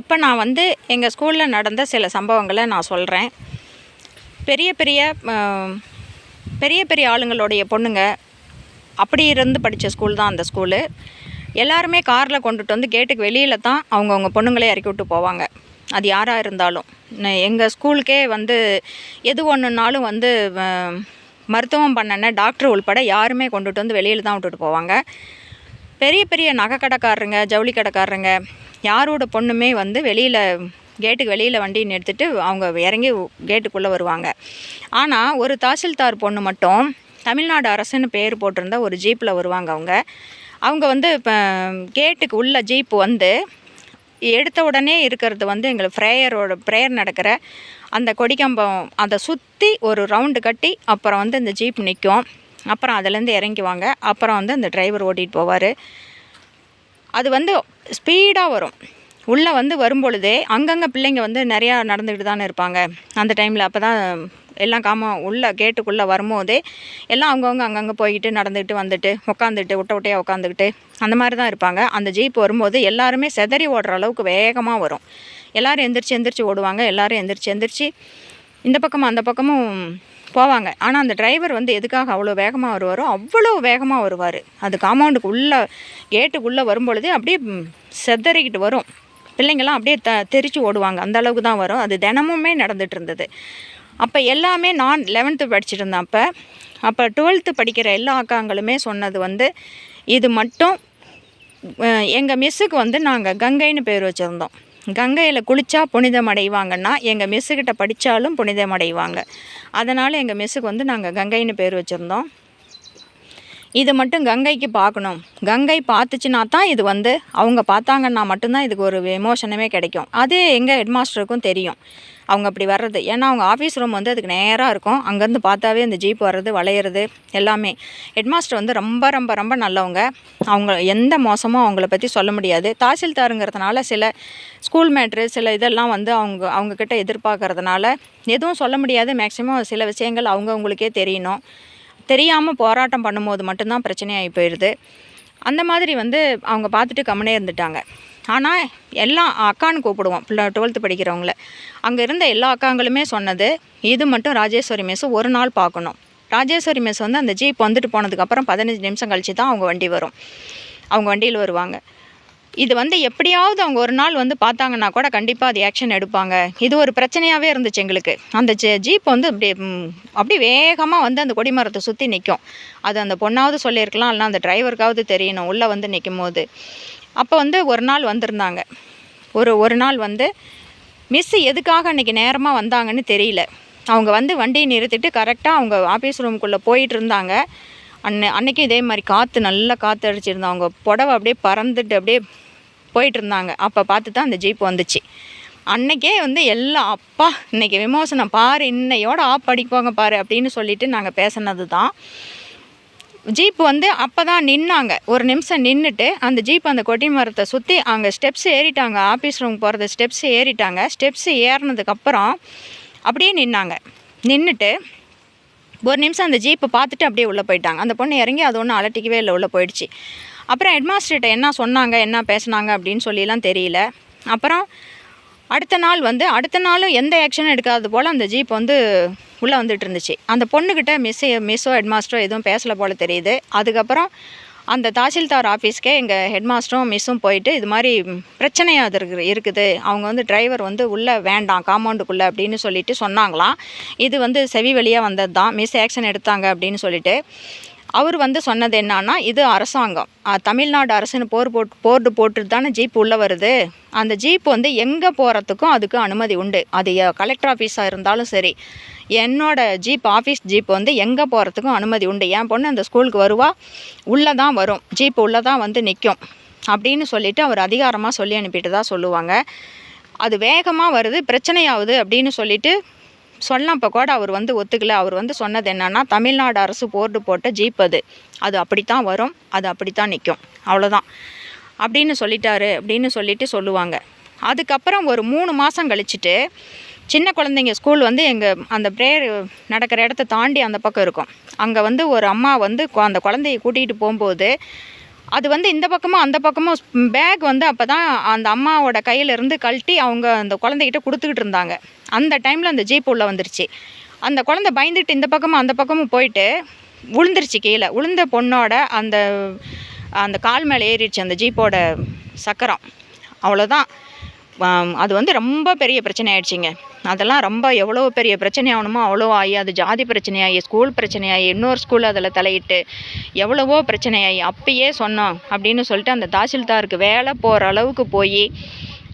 இப்போ நான் வந்து எங்கள் ஸ்கூலில் நடந்த சில சம்பவங்களை நான் சொல்கிறேன் பெரிய பெரிய பெரிய பெரிய ஆளுங்களுடைய பொண்ணுங்க அப்படி இருந்து படித்த ஸ்கூல் தான் அந்த ஸ்கூலு. எல்லாருமே காரில் கொண்டுட்டு வந்து கேட்டுக்கு வெளியில் தான் அவங்கவுங்க பொண்ணுங்களே இறக்கி விட்டு போவாங்க. அது யாராக இருந்தாலும். எங்கள் ஸ்கூலுக்கே வந்து எது ஒன்றுனாலும் வந்து மருத்துவம் பண்ணன டாக்டர் உள்பட யாருமே கொண்டுட்டு வந்து வெளியில் தான் விட்டுட்டு போவாங்க. பெரிய பெரிய நகை கடைக்காரருங்க ஜவுளி கடைக்காரருங்க யாரோட பொண்ணுமே வந்து வெளியில் கேட்டுக்கு வெளியில் வண்டியை நிறுத்திட்டு அவங்க இறங்கி கேட்டுக்குள்ளே வருவாங்க. ஆனால் ஒரு தாசில்தார் பொண்ணு மட்டும் தமிழ்நாடு அரசுன்னு பேர் போட்டிருந்தா ஒரு ஜீப்பில் வருவாங்க அவங்க. அவங்க வந்து இப்போ கேட்டுக்கு உள்ள ஜீப்பு வந்து எடுத்த உடனே இருக்கிறது வந்து எங்களுக்கு ப்ரேயரோட ப்ரேயர் நடக்கிற அந்த கொடிக்கம்பம் அதை சுற்றி ஒரு ரவுண்டு கட்டி அப்புறம் வந்து இந்த ஜீப் நிற்கும் அப்புறம் அதுலேருந்து இறங்குவாங்க. அப்புறம் வந்து அந்த டிரைவர் ஓட்டிகிட்டு போவார். அது வந்து ஸ்பீடாக வரும். உள்ளே வந்து வரும்பொழுதே அங்கங்கே பிள்ளைங்க வந்து நிறையா நடந்துக்கிட்டு தானே இருப்பாங்க. அந்த டைமில் அப்போ தான் எல்லாம் காம உள்ளே கேட்டுக்குள்ளே வரும்போதே எல்லாம் அவங்கவுங்க அங்கங்கே போய்கிட்டு நடந்துக்கிட்டு வந்துட்டு உட்காந்துட்டு விட்ட விட்டையாக உட்காந்துக்கிட்டு அந்த மாதிரி தான் இருப்பாங்க. அந்த ஜீப் வரும்போது எல்லாருமே செதறி ஓடுற அளவுக்கு வேகமாக வரும். எல்லோரும் எந்திரிச்சு எந்திரிச்சு ஓடுவாங்க. எல்லோரும் எந்திரிச்சு எந்திரிச்சு இந்த பக்கமும் அந்த பக்கமும் போவாங்க. ஆனால் அந்த டிரைவர் வந்து எதுக்காக அவ்வளோ வேகமாக வருவாரோ அவ்வளோ வேகமாக வருவார். அது காம்பவுண்டுக்கு உள்ளே கேட்டுக்குள்ளே வரும்பொழுதே அப்படியே ம், செதறிக்கிட்டு வரும். பிள்ளைங்கள்லாம் அப்படியே த தெரிச்சு ஓடுவாங்க. அந்த அளவுக்கு தான் வரும். அது தினமுமே நடந்துகிட்டு இருந்தது. அப்போ எல்லாமே நான் லெவன்த்து படிச்சுட்டு இருந்தேன் அப்போ. அப்போ டுவெல்த்து படிக்கிற எல்லா அக்காங்களுமே சொன்னது வந்து இது மட்டும் எங்கள் மிஸ்ஸுக்கு வந்து நாங்கள் கங்கைன்னு பேர் வச்சுருந்தோம். கங்கையில் குளித்தா புனிதம் அடைவாங்கன்னா எங்கள் மிஸ்ஸுக்கிட்ட படித்தாலும் புனிதம் அடைவாங்க. அதனால் எங்கள் மிஸ்ஸுக்கு வந்து நாங்கள் கங்கைன்னு பேர் வச்சுருந்தோம். இது மட்டும் கங்கைக்கு பார்க்கணும். கங்கை பார்த்துச்சுன்னா தான் இது வந்து அவங்க பார்த்தாங்கன்னா மட்டும்தான் இதுக்கு ஒரு எமோஷனுமே கிடைக்கும். அது எங்கள் ஹெட்மாஸ்டருக்கும் தெரியும். அவங்க அப்படி வர்றது. ஏன்னா அவங்க ஆஃபீஸ் ரூம் வந்து அதுக்கு நேராக இருக்கும். அங்கேருந்து பார்த்தாவே அந்த ஜீப் வர்றது வளையிறது எல்லாமே. ஹெட்மாஸ்டர் வந்து ரொம்ப ரொம்ப ரொம்ப நல்லவங்க. அவங்க எந்த மோசமும் அவங்கள பற்றி சொல்ல முடியாது. தாசில்தாருங்கிறதுனால சில ஸ்கூல் மேட்ரு சில இதெல்லாம் வந்து அவங்க அவங்கக்கிட்ட எதிர்பார்க்கறதுனால எதுவும் சொல்ல முடியாது. மேக்ஸிமம் சில விஷயங்கள் அவங்கவுங்களுக்கே தெரியணும். தெரியாமல் போராட்டம் பண்ணும்போது மட்டும்தான் பிரச்சனையாகி போயிடுது. அந்த மாதிரி வந்து அவங்க பார்த்துட்டு கம்முனே இருந்துட்டாங்க. ஆனால் எல்லா அக்கான்னு கூப்பிடுவோம். பிள்ளை டுவெல்த்து படிக்கிறவங்கள. அங்கே இருந்த எல்லா அக்காங்களுமே சொன்னது இது மட்டும் ராஜேஸ்வரி மிஸ் ஒரு நாள் பார்க்கணும். ராஜேஸ்வரி மிஸ் வந்து அந்த ஜீப் வந்துட்டு போனதுக்கப்புறம் பதினஞ்சு நிமிஷம் கழிச்சு தான் அவங்க வண்டி வரும். அவங்க வண்டியில் வருவாங்க. இது வந்து எப்படியாவது அவங்க ஒரு நாள் வந்து பார்த்தாங்கன்னா கூட கண்டிப்பாக அது ஆக்ஷன் எடுப்பாங்க. இது ஒரு பிரச்சனையாகவே இருந்துச்சு எங்களுக்கு. அந்த ஜீப் வந்து அப்படி அப்படி வேகமாக வந்து அந்த கொடிமரத்தை சுற்றி நிற்கும் அது அந்த பொண்ணாவது சொல்லியிருக்கலாம் இல்லை அந்த டிரைவருக்காவது தெரியணும். உள்ளே வந்து நிற்கும் போது அப்போ வந்து ஒரு நாள் வந்திருந்தாங்க. ஒரு ஒரு நாள் வந்து மிஸ் எதுக்காக அன்றைக்கி நேரமாக வந்தாங்கன்னு தெரியல. அவங்க வந்து வண்டியை நிறுத்திட்டு கரெக்டாக அவங்க ஆஃபீஸ் ரூமுக்குள்ளே போயிட்டு இருந்தாங்க. அன்னை அன்னைக்கும் இதே மாதிரி காற்று நல்லா காற்று அடிச்சிருந்தோம் அவங்க புடவை அப்படியே பறந்துட்டு அப்படியே போயிட்டு இருந்தாங்க அப்போ பார்த்து தான் அந்த ஜீப் வந்துச்சு. அன்னைக்கே வந்து எல்லாம் அப்பா இன்னைக்கு விமோசனம் பாரு இன்னையோட ஆப் அடிப்பாங்க பாரு அப்படின்னு சொல்லிட்டு நாங்கள் பேசினது தான் ஜீப் வந்து அப்போ தான் நின்னாங்க. ஒரு நிமிஷம் நின்றுட்டு அந்த ஜீப் அந்த கொட்டி மரத்தை சுற்றி அங்கே ஸ்டெப்ஸ் ஏறிட்டாங்க. ஆஃபீஸ் ரூம் போகிறது ஸ்டெப்ஸ் ஏறிட்டாங்க. ஸ்டெப்ஸ் ஏறினதுக்கப்புறம் அப்படியே நின்னாங்க. நின்றுட்டு ஒரு நிமிஷம் அந்த ஜீப்பை பார்த்துட்டு அப்படியே உள்ளே போயிட்டாங்க. அந்த பொண்ணு இறங்கி அது ஒன்றும் அலட்டிக்கவே இல்லை உள்ளே போயிடுச்சு. அப்புறம் ஹெட்மாஸ்டர்கிட்ட என்ன சொன்னாங்க என்ன பேசுனாங்க அப்படின்னு சொல்லிலாம் தெரியல. அப்புறம் அடுத்த நாள் வந்து அடுத்த நாளும் எந்த ஆக்ஷனும் எடுக்காதது போல் அந்த ஜீப் வந்து உள்ளே வந்துட்டு இருந்துச்சு. அந்த பொண்ணுக்கிட்ட மிஸ் மிஸ்ஸோ ஹெட்மாஸ்டரோ எதுவும் பேசலை போல் தெரியுது. அதுக்கப்புறம் அந்த தாசில்தார் ஆஃபீஸ்க்கே எங்கள் ஹெட்மாஸ்டரும் மிஸ்ஸும் போயிட்டு இது மாதிரி பிரச்சனையாக அது இருக்கு இருக்குது. அவங்க வந்து டிரைவர் வந்து உள்ளே வேண்டாம் காம்பவுண்டுக்குள்ளே அப்படின்னு சொல்லிட்டு சொன்னாங்களாம். இது வந்து செவி வழியாக வந்தது தான் மிஸ் ஆக்ஷன் எடுத்தாங்க அப்படின்னு சொல்லிட்டு. அவர் வந்து சொன்னது என்னன்னா இது அரசாங்கம். தமிழ்நாடு அரசுன்னு போர் போட் போர்டு போட்டுட்டு தானே ஜீப் உள்ளே வருது. அந்த ஜீப் வந்து எங்கே போகிறதுக்கும் அதுக்கு அனுமதி உண்டு. அது கலெக்டர் ஆஃபீஸாக இருந்தாலும் சரி. என்னோட ஜீப் ஆஃபீஸ் ஜீப் வந்து எங்கே போகிறதுக்கும் அனுமதி உண்டு. என் பொண்ணு அந்த ஸ்கூலுக்கு வருவா உள்ளே தான் வரும். ஜீப் உள்ளே தான் வந்து நிற்கும் அப்படின்னு சொல்லிட்டு அவர் அதிகாரமாக சொல்லி அனுப்பிட்டு தான் சொல்லுவாங்க. அது வேகமாக வருது பிரச்சனையாகுது அப்படின்னு சொல்லிட்டு சொன்னப்போ கூட அவர் வந்து ஒத்துக்கல. அவர் வந்து சொன்னது என்னன்னா தமிழ்நாடு அரசு போர்டு போட்ட ஜீப் அது. அது அப்படித்தான் வரும். அது அப்படித்தான் நிற்கும் அவ்வளோதான் அப்படின்னு சொல்லிட்டாரு. அப்படின்னு சொல்லிட்டு சொல்லுவாங்க. அதுக்கப்புறம் ஒரு மூணு மாதம் கழிச்சிட்டு சின்ன குழந்தைங்க ஸ்கூல் வந்து எங்கள் அந்த ப்ரேயர் நடக்கிற இடத்த தாண்டி அந்த பக்கம் இருக்கும். அங்கே வந்து ஒரு அம்மா வந்து அந்த குழந்தைய கூட்டிகிட்டு போகும்போது அது வந்து இந்த பக்கமும் அந்த பக்கமும் பேக் வந்து அப்போ தான் அந்த அம்மாவோட கையிலேருந்து கழட்டி அவங்க அந்த குழந்தைகிட்ட கொடுத்துக்கிட்டு இருந்தாங்க. அந்த டைமில் அந்த ஜீப் உள்ளே வந்துருச்சு. அந்த குழந்தை பயந்துட்டு இந்த பக்கமும் அந்த பக்கமும் போயிட்டு விழுந்துருச்சு கீழே. விழுந்த பொண்ணோட அந்த அந்த கால் மேலே ஏறிடுச்சு அந்த ஜீப்போட சக்கரம். அவ்வளோதான் அது வந்து ரொம்ப பெரிய பிரச்சனை ஆயிடுச்சுங்க அதெல்லாம் ரொம்ப எவ்வளோ பெரிய பிரச்சனை ஆகணுமோ அவ்வளோ ஆகி அது ஜாதி பிரச்சனையாகி ஸ்கூல் பிரச்சனையாகி இன்னொரு ஸ்கூல் அதில் தலையிட்டு எவ்வளவோ பிரச்சனையாகி அப்பயே சொன்னோம் அப்படின்னு சொல்லிட்டு அந்த தாசில்தாருக்கு வேலை போகிற அளவுக்கு போய்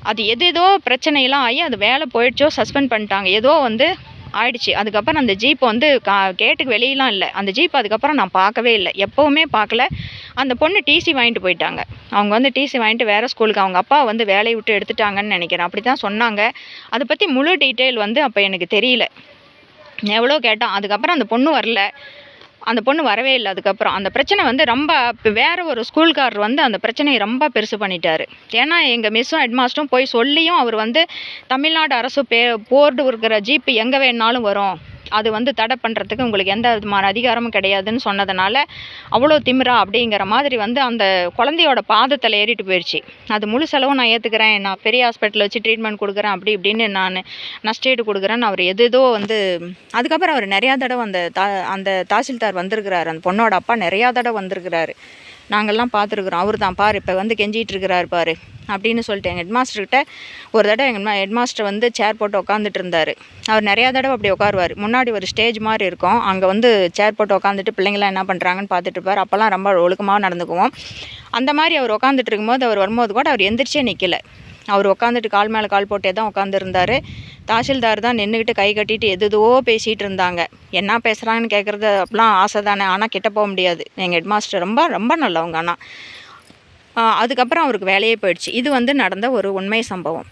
அது எது ஏதோ பிரச்சனையெல்லாம் ஆகி அது வேலை போயிடுச்சோ சஸ்பெண்ட் பண்ணிட்டாங்க. ஏதோ வந்து ஆயிடுச்சு. அதுக்கப்புறம் அந்த ஜீப் வந்து கா கேட்டுக்கு வெளியெலாம் இல்லை. அந்த ஜீப் அதுக்கப்புறம் நான் பார்க்கவே இல்லை. எப்போவுமே பார்க்கல. அந்த பொண்ணு டிசி வாங்கிட்டு போயிட்டாங்க. அவங்க வந்து டிசி வாங்கிட்டு வேறு ஸ்கூலுக்கு அவங்க அப்பா வந்து வேலையை விட்டு எடுத்துட்டாங்கன்னு நினைக்கிறேன். அப்படி தான் சொன்னாங்க. அதை பற்றி முழு டீட்டெயில் வந்து அப்போ எனக்கு தெரியல. எவ்வளோ கேட்டோம். அதுக்கப்புறம் அந்த பொண்ணு வரல. அந்த பொண்ணு வரவே இல்லை அதுக்கப்புறம். அந்த பிரச்சனை வந்து ரொம்ப இப்போ வேற ஒரு ஸ்கூல்காரர் வந்து அந்த பிரச்சனையை ரொம்ப பெருசு பண்ணிட்டாரு. ஏன்னா எங்கள் மிஸ்ஸும் ஹெட்மாஸ்டரும் போய் சொல்லியும் அவர் வந்து தமிழ்நாடு அரசு பே போர்டு இருக்கிற ஜீப்பு எங்கே வேணாலும் வரும். அது வந்து தடை பண்ணுறதுக்கு உங்களுக்கு எந்த விதமான அதிகாரமும் கிடையாதுன்னு சொன்னதுனால அவ்வளோ திமிரா அப்படிங்கிற மாதிரி வந்து அந்த குழந்தையோட பாதத்தில் ஏறிட்டு போயிடுச்சு அது முழு செலவும் நான் ஏற்றுக்கிறேன் நான் பெரிய ஹாஸ்பிட்டலில் வச்சு ட்ரீட்மெண்ட் கொடுக்குறேன். அப்படி இப்படின்னு நான் நஷ்டேடு கொடுக்குறேன்னு அவர் எதேதோ வந்து அதுக்கப்புறம் அவர் நிறையா தடவை அந்த தா அந்த தாசில்தார் வந்திருக்கிறாரு. அந்த பொண்ணோட அப்பா நிறையா தடவை வந்திருக்கிறாரு. நாங்கள்லாம் பார்த்துருக்குறோம். அவர் தான் பாரு இப்போ வந்து கெஞ்சிகிட்டு இருக்கிறார் பாரு அப்படின்னு சொல்லிட்டு எங்கள் ஹெட்மாஸ்டர்கிட்ட ஒரு தடவை எங்கள் ஹெட்மாஸ்டர் வந்து சேர் போட்டு உட்காந்துட்டு இருந்தார் அவர் நிறையா தடவை அப்படி உட்காருவார். முன்னாடி ஒரு ஸ்டேஜ் மாதிரி இருக்கும். அங்கே வந்து சேர் போட்டு உட்காந்துட்டு பிள்ளைங்களாம் என்ன பண்ணுறாங்கன்னு பார்த்துட்டு இருப்பார் அப்போல்லாம் ரொம்ப ஒழுக்கமாக நடந்துக்குவோம். அந்த மாதிரி அவர் உட்காந்துட்டு இருக்கும்போது அவர் வரும்போது கூட அவர் எந்திரிச்சே நிற்கலை அவர் உட்காந்துட்டு கால் மேலே கால் போட்டே தான் உட்காந்துருந்தாரு தாசில்தார் தான் நின்றுக்கிட்டு கை கட்டிட்டு எது எதுவோ பேசிகிட்டு இருந்தாங்க. என்ன பேசுகிறாங்கன்னு கேட்குறது அப்படிலாம் ஆசை தானே. ஆனால் கிட்ட போக முடியாது. எங்கள் ஹெட்மாஸ்டர் ரொம்ப ரொம்ப நல்லவங்க ஆனால் அதுக்கப்புறம் அவருக்கு வேலையே போயிடுச்சு. இது வந்து நடந்த ஒரு உண்மை சம்பவம்.